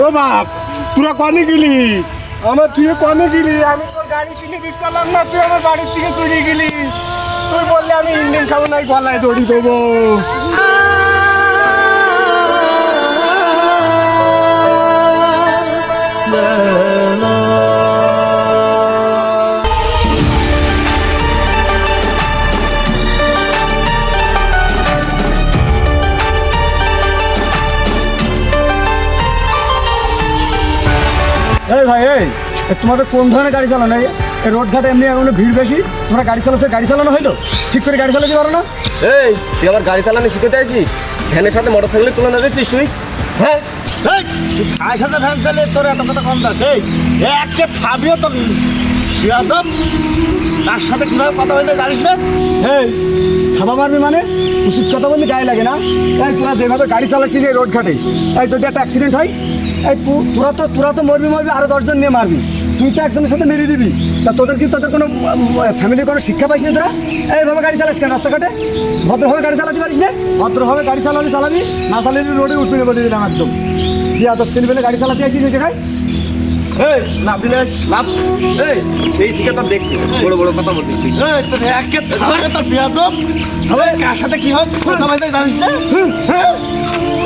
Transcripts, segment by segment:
ও বাপ তোরা কনে গেলি? আমার তুই কনে গেলি? আমি তোর গাড়ি কিনে দিচ্ছিলাম না, তুই আমার বাড়ির থেকে চুরি গেলি। তুই বললি আমি ইঞ্জিন খাব, নাই গলায় দড়ি দেবো। এই ভাই এই তোমাদের কোন ধরনের গাড়ি চালানো? এই এই রোড ঘাটে এমনি এখন ভিড় বেশি? তোমরা গাড়ি চালাচ্ছে গাড়ি চালানো হইল? ঠিক করে গাড়ি চালাতে পারো না? এই তুই আবার গাড়ি চালানো শিখতে আছিস ভ্যানের সাথে মোটর সাইকেলের তুলনা দিচ্ছিস তুই? হ্যাঁ? আয় সাথে ভ্যান চালিয়ে তোর এত কথা কম দাস। এই একটা থামিও তো বিয়াদব, তার সাথে কীভাবে কথা বলতে জানিস না এই থামা মারবি মানে? উচিত কথা বললে গায়ে লাগে না? এই তোরা যেভাবে গাড়ি চালাচ্ছিস এই রোড ঘাটে এই যদি একটা অ্যাক্সিডেন্ট হয়, এই তোরা তো তোরা তো মরবি মরবি আরও দশজন নিয়ে মারবি। তুই তো একজনের সাথে মেরে দিবি। তা তোদের কি তোদের কোনো ফ্যামিলির কোনো শিক্ষা পাইস না তোরা? এইভাবে গাড়ি চালাস কেন রাস্তাঘাটে? ভদ্রভাবে গাড়ি চালাতে পারিস না? ভদ্রভাবে গাড়ি চালালে চালাবি, না চালালে রোডে উঠবি বলে দিলাম একদম। কি আদর শ্রেণি গাড়ি চালাতে আসিস জায়গায়? এই লাভ দিলে লাভ। এই সেই থেকে তো দেখছি। বড় বড় কথা বলছিস তুই। কার সাথে কি হোক কথা বলতে জানিস না?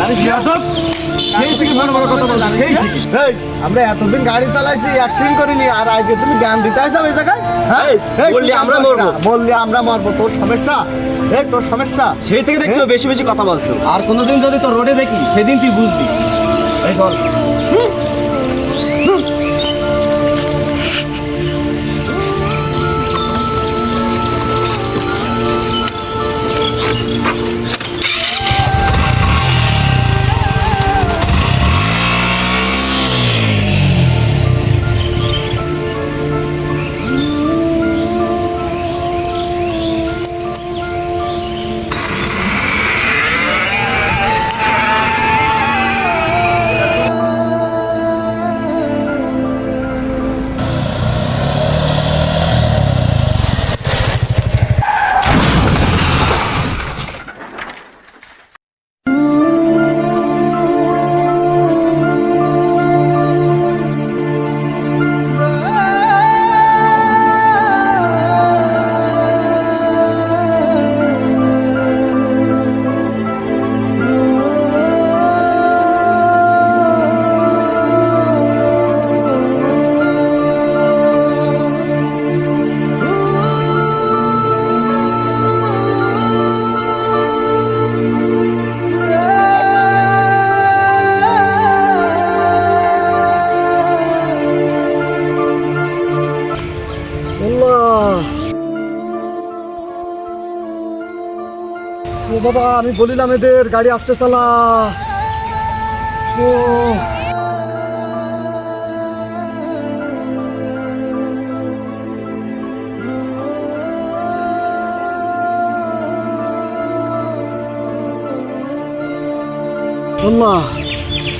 জানিস বিয়াদব? সেই থেকে ভালো বড় কথা বলছিস। সেই থেকে। এই আমরা এতদিন গাড়ি চালাইছি অ্যাক্সিডেন্ট করিনি আর আজকে তুমি জ্ঞান দিতে আসো এই জায়গায় হ্যাঁ? বললি আমরা মরবো। বললি আমরা মরবো। তোর সমস্যা? এই তোর সমস্যা? সেই থেকে দেখছি বেশি বেশি কথা বলছো। আর কোনোদিন যদি তোর রোডে দেখি সেদিন তুই বুঝবি। এই বল। বাবা, আমি বলিলাম এদের গাড়ি আসতে চালা। ও।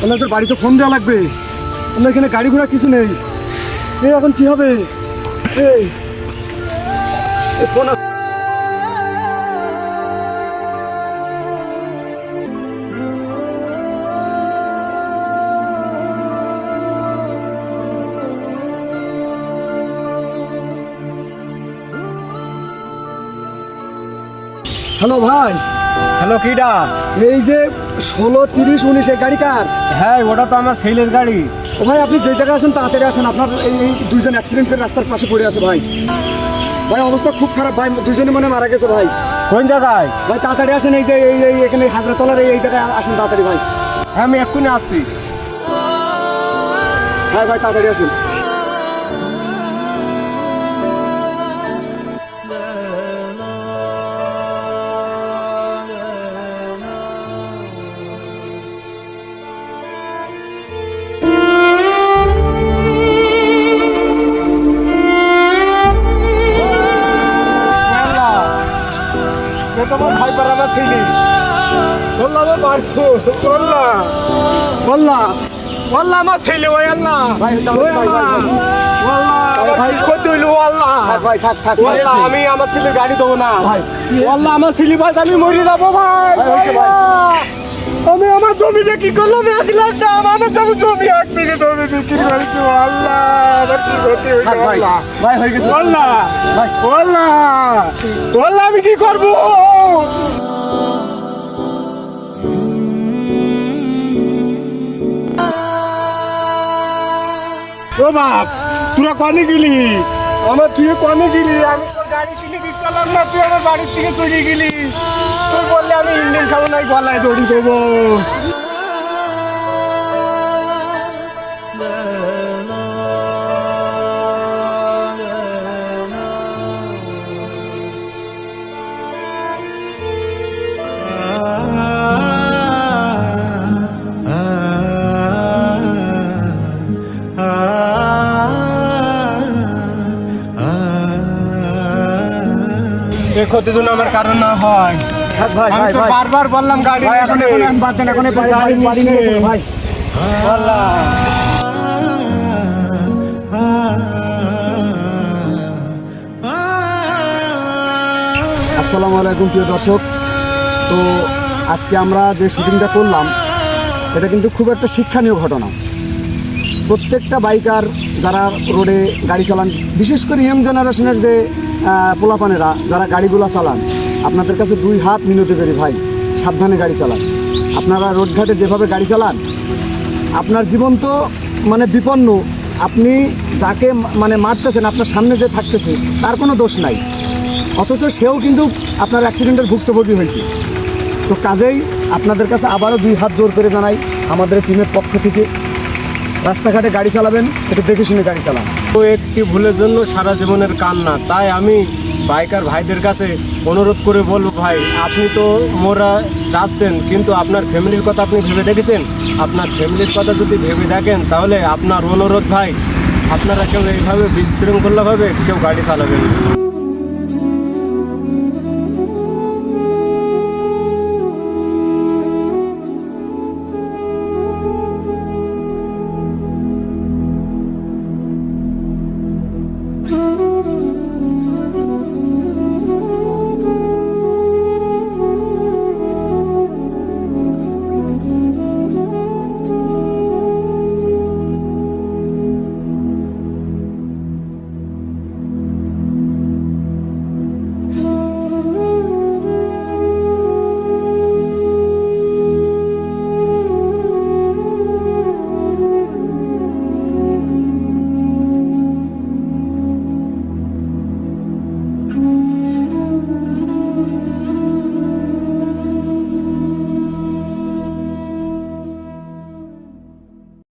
আল্লাহ বাড়িতে ফোন দেওয়া লাগবে। আল্লাহ, এখানে গাড়ি ঘোড়া কিছু নেই। এখন কি হবে? এই। ফোন হ্যালো ভাই। হ্যালো কিডা। এই যে ষোলো তিরিশ উনিশ এই গাড়ি কার? হ্যাঁ ওটা তো আমার সেলের গাড়ি। ও ভাই আপনি যে জায়গায় আছেন তাড়াতাড়ি আসেন। আপনার এই দুইজন অ্যাক্সিডেন্ট করে রাস্তার পাশে পড়ে আছে ভাই। ভাই অবস্থা খুব খারাপ। ভাই দুইজনে মনে মারা গেছে ভাই। কোন জায়গায়? ভাই তাড়াতাড়ি আসেন। এই যে এই এই এখানে হাজরাতলার এই এই জায়গায় আসেন তাড়াতাড়ি ভাই। হ্যাঁ আমি এক্ষুনি আসছি। হ্যাঁ ভাই তাড়াতাড়ি আসুন। ছেলে। বললাম মারবো বললা। বললা বললা আমার ছেলে ওই আল্লাহ। থাক থাক আমি আমার ছেলে গাড়ি দেবো না। ভাই, বললা আমার ছেলে ভাই আমি মরে যাব ভাই। ভাই, হয়েছে ভাই। বললা। আমি আমার জমি বিক্রি করলাম? এক লাখ টাকা আমার জমি জমি এক বিঘে জমি বিক্রি করেছি আল্লাহ আমার কি ক্ষতি হইল ভাই। আল্লাহ ভাই হয়ে গেছে। আল্লাহ ভাই। আল্লাহ আল্লাহ আমি কি করব? ও বাপ, তোরা কনে গেলি? আমার তুই কনে গেলি? আমি তোর গাড়ি কিনে দিতে পারলাম না, তুই আমার বাড়ির থেকে চলে গেলি। তুই বললে আমি ইন্ডিয়ান খাব, নাই গলায় দড়ি দেবো। ক্ষতি যেন আমার কারণ না হয়। আমি তো বারবার বললাম গাড়ি এখন এখন বাদ দেন এখন গাড়ি নিয়ে ভাই। আসসালামু আলাইকুম প্রিয় দর্শক। তো আজকে আমরা যে শুটিংটা করলাম এটা কিন্তু খুব একটা শিক্ষণীয় ঘটনা। প্রত্যেকটা বাইকার যারা রোডে গাড়ি চালান বিশেষ করে ইয়ং জেনারেশনের যে পোলাপানেরা যারা গাড়িগুলো চালান, আপনাদের কাছে দুই হাত মিনতি করি ভাই, সাবধানে গাড়ি চালান। আপনারা রোডঘাটে যেভাবে গাড়ি চালান, আপনার জীবন তো মানে বিপন্ন। আপনি যাকে মানে মারতেছেন, আপনার সামনে যে থাকতেছে, তার কোনো দোষ নাই। অথচ সেও কিন্তু আপনার অ্যাক্সিডেন্টের ভুক্তভোগী হয়েছে। তো কাজেই আপনাদের কাছে আবারও দুই হাত জোর করে জানাই, আমাদের টিমের পক্ষ থেকে। রাস্তাঘাটে গাড়ি চালাবেন, একটু দেখে শুনে গাড়ি চালান। তো একটি ভুলের জন্য সারা জীবনের কান্না। তাই আমি বাইকার ভাইদের কাছে অনুরোধ করে বলব, ভাই, আপনি তো মোরা যাচ্ছেন, কিন্তু আপনার ফ্যামিলির কথা আপনি ভেবে দেখেছেন? আপনার ফ্যামিলির কথা যদি ভেবে দেখেন, তাহলে আপনার অনুরোধ, ভাই, আপনারা কেউ এইভাবে বিশৃঙ্খলাভাবে কেউ গাড়ি চালাবেন।